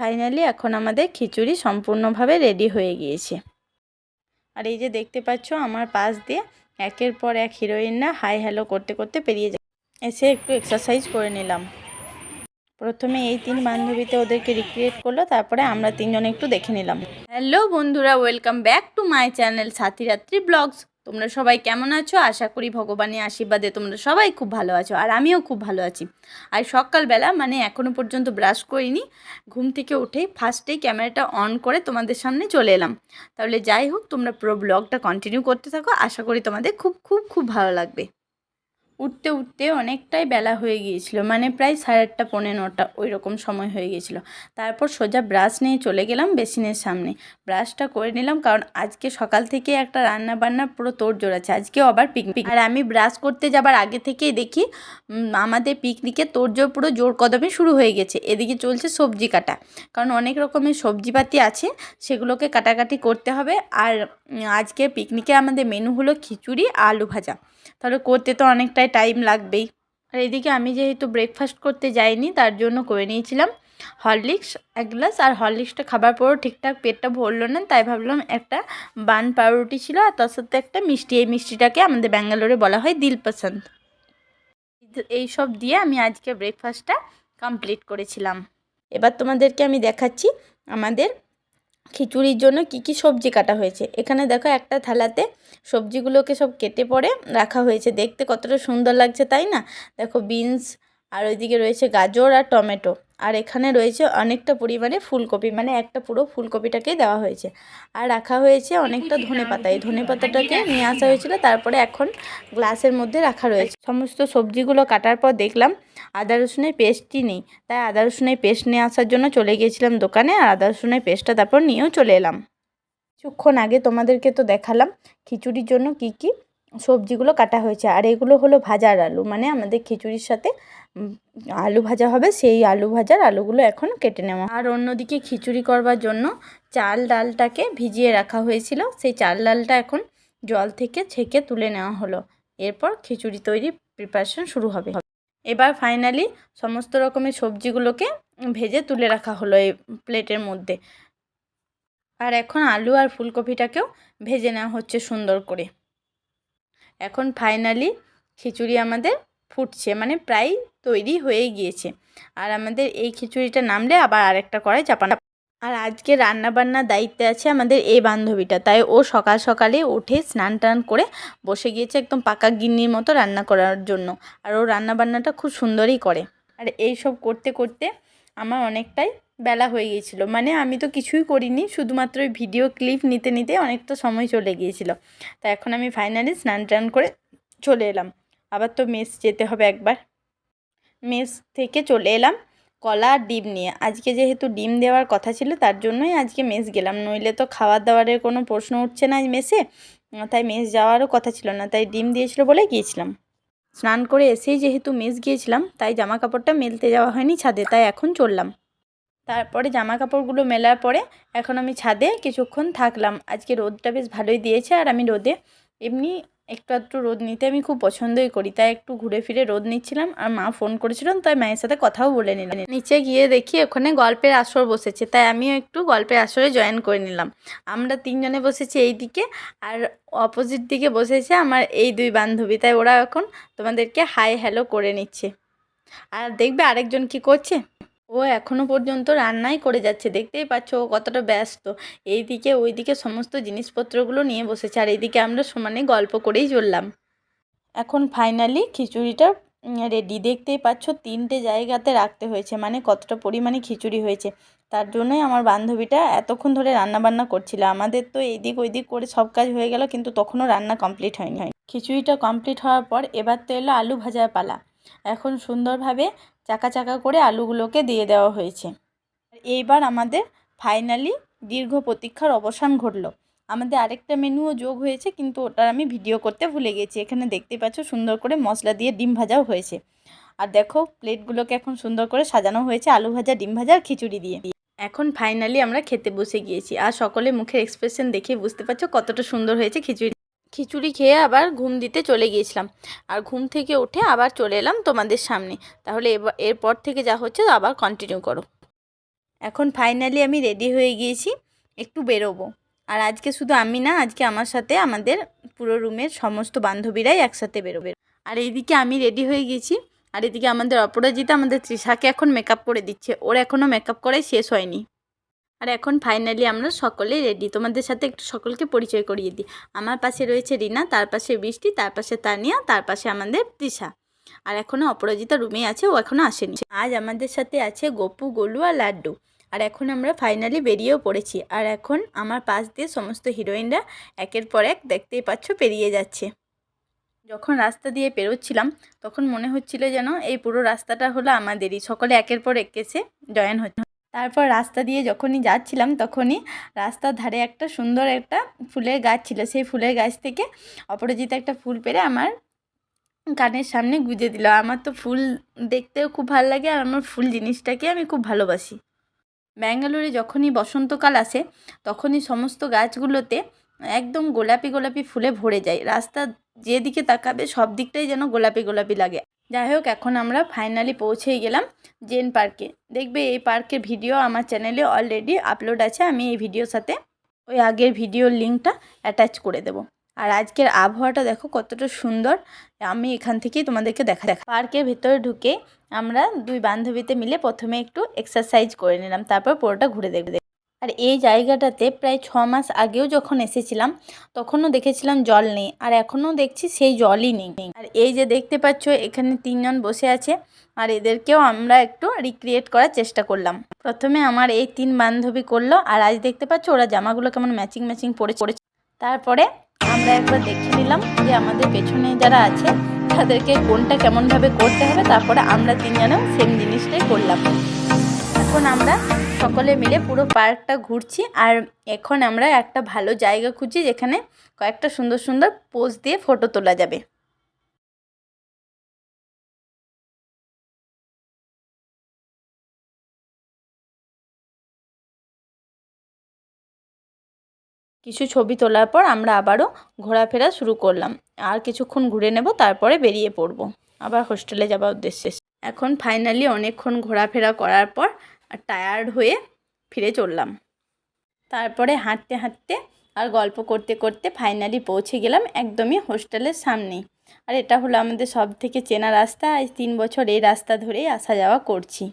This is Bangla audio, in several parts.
ফাইনালি এখন আমাদের খিচুড়ি সম্পূর্ণভাবে রেডি হয়ে গিয়েছে। আর এই যে দেখতে পাচ্ছ, আমার পাশ দিয়ে একের পর এক হিরোইনরা হাই হ্যালো করতে করতে পেরিয়ে যায়। এসে একটু এক্সারসাইজ করে নিলাম। প্রথমে এই তিন বান্ধবীতে ওদেরকে রিক্রিয়েট করল, তারপরে আমরা তিনজনে একটু দেখে নিলাম। হ্যালো বন্ধুরা welcome back to my channel Sathiratri blogs তোমরা সবাই কেমন আছো? আশা করি ভগবানের আশীর্বাদে তোমরা সবাই খুব ভালো আছো আর আমিও খুব ভালো আছি। আর সকালবেলা মানে এখনও পর্যন্ত ব্রাশ করিনি, ঘুম থেকে উঠেই ফার্স্টেই ক্যামেরাটা অন করে তোমাদের সামনে চলে এলাম। তাহলে যাই হোক, তোমরা পুরো ব্লগটা কন্টিনিউ করতে থাকো। আশা করি তোমাদের খুব খুব খুব ভালো লাগবে। উঠতে উঠতে অনেকটাই বেলা হয়ে গিয়েছিল। মানে প্রায় সাড়ে আটটা, পৌনে নটা ওই রকম সময় হয়ে গিয়েছিল। তারপর সোজা ব্রাশ নিয়ে চলে গেলাম বেসিনের সামনে। ব্রাশটা করে নিলাম কারণ আজকে সকাল থেকে একটা রান্না বান্না পুরো তোড়জোড় আছে। আজকেও আবার পিকনিক আর আমি ব্রাশ করতে যাবার আগে থেকেই দেখি আমাদের পিকনিকে তোড়জোড় পুরো জোর কদমে শুরু হয়ে গেছে। এদিকে চলছে সবজি কাটা। কারণ অনেক রকমের সবজিপাতি আছে, সেগুলোকে কাটাকাটি করতে হবে। আর আজকে পিকনিকে আমাদের মেনু হলো খিচুড়ি, আলু ভাজা। তাহলে করতে তো অনেকটাই টাইম লাগবেই। আর এদিকে আমি যেহেতু ব্রেকফাস্ট করতে যাইনি, তার জন্য করে নিয়েছিলাম হরলিক্স এক গ্লাস আর হরলিক্সটা খাবার পরও ঠিকঠাক পেটটা ভরলো না, তাই ভাবলাম একটা বান পাউরুটি ছিল, আর তার সাথে একটা মিষ্টি। এই মিষ্টিটাকে আমাদের ব্যাঙ্গালোরে বলা হয় দিল পছন্দ এই সব দিয়ে আমি আজকে ব্রেকফাস্টটা কমপ্লিট করেছিলাম। এবার তোমাদেরকে আমি দেখাচ্ছি আমাদের খিচুড়ির জন্য কি কি সবজি কাটা হয়েছে। এখানে দেখো একটা থালাতে সবজিগুলোকে সব কেটে পরে রাখা হয়েছে। দেখতে কতটা সুন্দর লাগছে, তাই না? দেখো বিনস, আর ওইদিকে রয়েছে গাজর আর টমেটো। আর এখানে রয়েছে অনেকটা পরিমাণে ফুলকপি মানে একটা পুরো ফুলকপিটাকেই দেওয়া হয়েছে। আর রাখা হয়েছে অনেকটা ধনে পাতা। এই ধনে পাতাটাকে নিয়ে আসা হয়েছিল, তারপরে এখন গ্লাসের মধ্যে রাখা রয়েছে। সমস্ত সবজিগুলো কাটার পর দেখলাম আদা রসুনের পেস্টই নেই। তাই আদা রসুনের পেস্ট নিয়ে আসার জন্য চলে গিয়েছিলাম দোকানে আর আদা রসুনের পেস্টটা তারপর নিয়েও চলে এলাম। কিছুক্ষণ আগে তোমাদেরকে তো দেখালাম খিচুড়ির জন্য কি কি সবজিগুলো কাটা হয়েছে। আর এগুলো হলো ভাজার আলু। মানে আমাদের খিচুড়ির সাথে আলু ভাজা হবে। সেই আলু ভাজার আলুগুলো এখন কেটে নেওয়া। আর অন্যদিকে খিচুড়ি করবার জন্য চাল ডালটাকে ভিজিয়ে রাখা হয়েছিল। সেই চাল ডালটা এখন জল থেকে ছেঁকে তুলে নেওয়া হলো। এরপর খিচুড়ি তৈরি প্রিপারেশন শুরু হবে। এবার ফাইনালি সমস্ত রকমের সবজিগুলোকে ভেজে তুলে রাখা হলো এই প্লেটের মধ্যে। আর এখন আলু আর ফুলকপিটাকেও ভেজে নেওয়া হচ্ছে সুন্দর করে। এখন ফাইনালি খিচুড়ি আমাদের ফুটছে মানে প্রায় তৈরি হয়ে গিয়েছে। আর আমাদের এই খিচুড়িটা নামলে আবার আরেকটা কড়াই চাপানো। আর আজকে রান্না বান্নার দায়িত্বে আছে আমাদের এই বান্ধবীটা। তাই ও সকাল সকালে উঠে স্নান টান করে বসে গিয়েছে একদম পাকা গিন্নির মতো রান্না করার জন্য। আর ও রান্না বান্নাটা খুব সুন্দরই করে। আর এই সব করতে করতে আমার অনেকটাই বেলা হয়ে গিয়েছিল। মানে আমি তো কিছুই করিনি, শুধুমাত্র ওই ভিডিও ক্লিপ নিতে নিতে অনেকটা সময় চলে গিয়েছিল। তা এখন আমি ফাইনালি স্নান টান করে চলে এলাম। আবার তো মেস যেতে হবে একবার। মেস থেকে চলে এলাম। কলা আর ডিম নিয়ে। আজকে যেহেতু ডিম দেওয়ার কথা ছিল, তার জন্যই আজকে মেস গেলাম। নইলে তো খাবার দাবারের কোনো প্রশ্ন উঠছে না মেসে। তাই মেস যাওয়ারও কথা ছিল না, তাই ডিম দিয়েছিল বলে গিয়েছিলাম। স্নান করে এসেই যেহেতু মেস গিয়েছিলাম, তাই জামা কাপড়টা মেলতে যাওয়া হয়নি ছাদে, তাই এখন চললাম। তারপরে জামা কাপড়গুলো মেলার পরে এখন আমি ছাদে কিছুক্ষণ থাকলাম। আজকে রোদটা বেশ ভালোই দিয়েছে, আর আমি রোদে এমনি একটু একটু রোদ নিতে আমি খুব পছন্দই করি, তাই একটু ঘুরে ফিরে রোদ নিচ্ছিলাম আর মা ফোন করেছিলাম তাই মায়ের সাথে কথাও বলে নিলাম। নিচে গিয়ে দেখি ওখানে গল্পের আসর বসেছে, তাই আমিও একটু গল্পের আসরে জয়েন করে নিলাম। আমরা তিনজনে বসেছি এই দিকে আর অপোজিট দিকে বসেছে আমার এই দুই বান্ধবী, তাই ওরা এখন তোমাদেরকে হাই হ্যালো করে নিচ্ছে। আর দেখবে আরেকজন কি করছে? ও এখনও পর্যন্ত রান্নাই করে যাচ্ছে। দেখতেই পাচ্ছ ও কতটা ব্যস্ত। এইদিকে, ওইদিকে সমস্ত জিনিসপত্রগুলো নিয়ে বসেছে। আর এইদিকে আমরা সমানে গল্প করেই চললাম। এখন ফাইনালি খিচুড়িটা রেডি দেখতেই পাচ্ছ তিনটে জায়গাতে রাখতে হয়েছে। মানে কতটা পরিমাণে খিচুড়ি হয়েছে। তার জন্যই আমার বান্ধবীটা এতক্ষণ ধরে রান্না বান্না করছিল। আমাদের তো এইদিক ওইদিক করে সব কাজ হয়ে গেল, কিন্তু তখনও রান্না কমপ্লিট হয়নি। খিচুড়িটা কমপ্লিট হওয়ার পর এবার তো এলো আলু ভাজার পালা। এখন সুন্দরভাবে চাকা চাকা করে আলুগুলোকে দিয়ে দেওয়া হয়েছে। এইবার আমাদের ফাইনালি দীর্ঘ প্রতীক্ষার অবসান ঘটলো। আমাদের আরেকটা মেনুও যোগ হয়েছে, কিন্তু ওটার আমি ভিডিও করতে ভুলে গেছি। এখানে দেখতে পাচ্ছ সুন্দর করে মশলা দিয়ে ডিম ভাজাও হয়েছে। আর দেখো, প্লেটগুলোকে এখন সুন্দর করে সাজানো হয়েছে, আলু ভাজা, ডিম ভাজা আর খিচুড়ি দিয়ে। এখন ফাইনালি আমরা খেতে বসে গিয়েছি। আর সকলে মুখের এক্সপ্রেশন দেখে বুঝতে পারছ কতটা সুন্দর হয়েছে খিচুড়ি খিচুড়ি খেয়ে আবার ঘুম দিতে চলে গিয়েছিলাম। আর ঘুম থেকে উঠে আবার চলে এলাম তোমাদের সামনে। তাহলে এরপর থেকে যা হচ্ছে আবার কন্টিনিউ করো। এখন ফাইনালি আমি রেডি হয়ে গিয়েছি একটু বেরোবো। আর আজকে শুধু আমি না, আজকে আমার সাথে আমাদের পুরো রুমের সমস্ত বান্ধবীরাই একসাথে বেরোবে। আর এইদিকে আমি রেডি হয়ে গেছি আর এদিকে আমাদের অপরাজিতা, আমাদের তৃষাকে এখন মেকআপ করে দিচ্ছে। ওর এখনও মেকআপ করাই শেষ হয়নি। আর এখন ফাইনালি আমরা সকলেই রেডি তোমাদের সাথে একটু সকলকে পরিচয় করিয়ে দিই। আমার পাশে রয়েছে রিনা, তার পাশে বৃষ্টি, তার পাশে তানিয়া, তার পাশে আমাদের তৃষা। আর এখনও অপরাজিতা রুমে আছে, ও এখনও আসেনি। আজ আমাদের সাথে আছে গপু, গোলু আর লাড্ডু। আর এখন আমরা ফাইনালি বেরিয়েও পড়েছি। আর এখন আমার পাশ দিয়ে সমস্ত হিরোইনরা একের পর এক দেখতেই পাচ্ছ পেরিয়ে যাচ্ছে। যখন রাস্তা দিয়ে পেরোচ্ছিলাম, তখন মনে হচ্ছিল যেন এই পুরো রাস্তাটা হলো আমাদেরই। সকলে একের পর এক এসে জয়েন হচ্ছে। তারপর রাস্তা দিয়ে যখনই যাচ্ছিলাম তখনই রাস্তার ধারে একটা সুন্দর একটা ফুলের গাছ ছিল। সেই ফুলের গাছ থেকে অপরাজিতা একটা ফুল পেরে আমার কানের সামনে গুঁজে দিল। আমার তো ফুল দেখতেও খুব ভালো লাগে আর আমার ফুল জিনিসটাকে আমি খুব ভালোবাসি। ব্যাঙ্গালোরে যখনই বসন্তকাল আসে তখনই সমস্ত গাছগুলোতে একদম গোলাপি গোলাপি ফুলে ভরে যায়। রাস্তা যেদিকে তাকাবে সব দিকটাই যেন গোলাপি গোলাপি লাগে। যাই হোক এখন আমরা ফাইনালি পৌঁছেই গেলাম জেন পার্কে। দেখবে এই পার্কের ভিডিও আমার চ্যানেলে অলরেডি আপলোড আছে, আমি এই ভিডিওর সাথে ওই আগের ভিডিওর লিঙ্কটা অ্যাটাচ করে দেবো। আর আজকের আবহাওয়াটা দেখো কতটা সুন্দর, আমি এখান থেকেই তোমাদেরকে দেখা দেখা। পার্কের ভেতরে ঢুকে আমরা দুই বান্ধবীতে মিলে প্রথমে একটু এক্সারসাইজ করে নিলাম, তারপর পুরোটা ঘুরে দেখবে। আর এই জায়গাটাতে প্রায় ছ মাস আগেও যখন এসেছিলাম, তখনও দেখেছিলাম জল নেই, আর এখনও দেখছি সেই জলই নেই। আর এই যে দেখতে পাচ্ছ, এখানে তিনজন বসে আছে, আর এদেরকেও আমরা একটু রিক্রিয়েট করার চেষ্টা করলাম। প্রথমে আমার এই তিন বান্ধবী করল, আর আজ দেখতে পাচ্ছ ওরা জামাগুলো কেমন ম্যাচিং ম্যাচিং পরে পড়েছে তারপরে আমরা একবার দেখে নিলাম যে আমাদের পেছনে যারা আছে, তাদেরকে কোনটা কেমনভাবে করতে হবে, তারপরে আমরা তিনজনেও সেম জিনিসটাই করলাম। এখন আমরা সকলে মিলে পুরো পার্কটা ঘুরছি আর এখন আমরা একটা ভালো জায়গা খুঁজছি যেখানে কয়েকটা সুন্দর সুন্দর পোজ দিয়ে ফটো তোলা যাবে। কিছু ছবি তোলার পর আমরা আবারও ঘোরাফেরা শুরু করলাম। আর কিছুক্ষণ ঘুরে নেব, তারপরে বেরিয়ে পড়ব। আবার হোস্টেলে যাওয়ার উদ্দেশ্যে। এখন ফাইনালি অনেকক্ষণ ঘোরাফেরা করার পর টায়ার্ড হয়ে ফিরে চললাম। তারপরে হাঁটতে হাঁটতে আর গল্প করতে করতে ফাইনালি পৌঁছে গেলাম একদমই হোস্টেলের সামনেই। আর এটা হলো আমাদের সব থেকে চেনা রাস্তা। আজ তিন বছর এই রাস্তা ধরেই আসা যাওয়া করছি।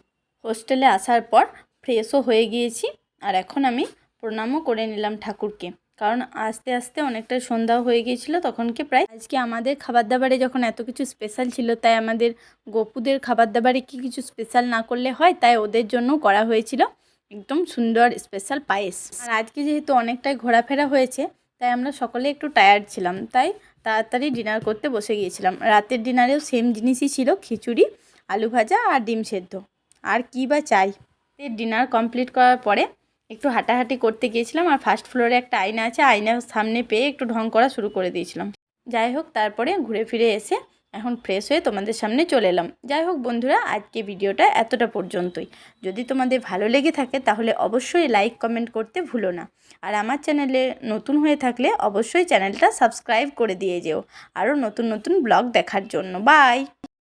হোস্টেলে আসার পর ফ্রেশও হয়ে গিয়েছি। আর এখন আমি প্রণামও করে নিলাম ঠাকুরকে। কারণ আস্তে আস্তে অনেকটা সন্ধ্যা হয়ে গিয়েছিল, তখনকে প্রায় আজকে আমাদের খাবার দাবারে যখন এত কিছু স্পেশাল ছিল, তাই আমাদের গপুদের খাবার দাবারে কি কিছু স্পেশাল না করলে হয়, তাই ওদের জন্য করা হয়েছিল একদম সুন্দর স্পেশাল পায়েস। আর আজকে যেহেতু অনেকটাই ঘোরাফেরা হয়েছে, তাই আমরা সকলে একটু টায়ার্ড ছিলাম, তাই তাড়াতাড়ি ডিনার করতে বসে গিয়েছিলাম। রাতের ডিনারেও সেম জিনিসই ছিল, খিচুড়ি, আলু ভাজা আর ডিম সেদ্ধ। আর কী বা চাই? ডিনার কমপ্লিট করার পরে একটু হাঁটাহাঁটি করতে গিয়েছিলাম আর ফার্স্ট ফ্লোরে একটা আয়না আছে আয়নার সামনে পেয়ে একটু ঢং করা শুরু করে দিয়েছিলাম। যাই হোক, তারপরে ঘুরে ফিরে এসে এখন ফ্রেশ হয়ে তোমাদের সামনে চলে এলাম। যাই হোক বন্ধুরা, আজকে ভিডিওটা এতটা পর্যন্তই। যদি তোমাদের ভালো লেগে থাকে তাহলে অবশ্যই লাইক কমেন্ট করতে ভুলো না। আর আমার চ্যানেলে নতুন হয়ে থাকলে অবশ্যই চ্যানেলটা সাবস্ক্রাইব করে দিয়ে যেও। আরও নতুন নতুন ব্লগ দেখার জন্য। বাই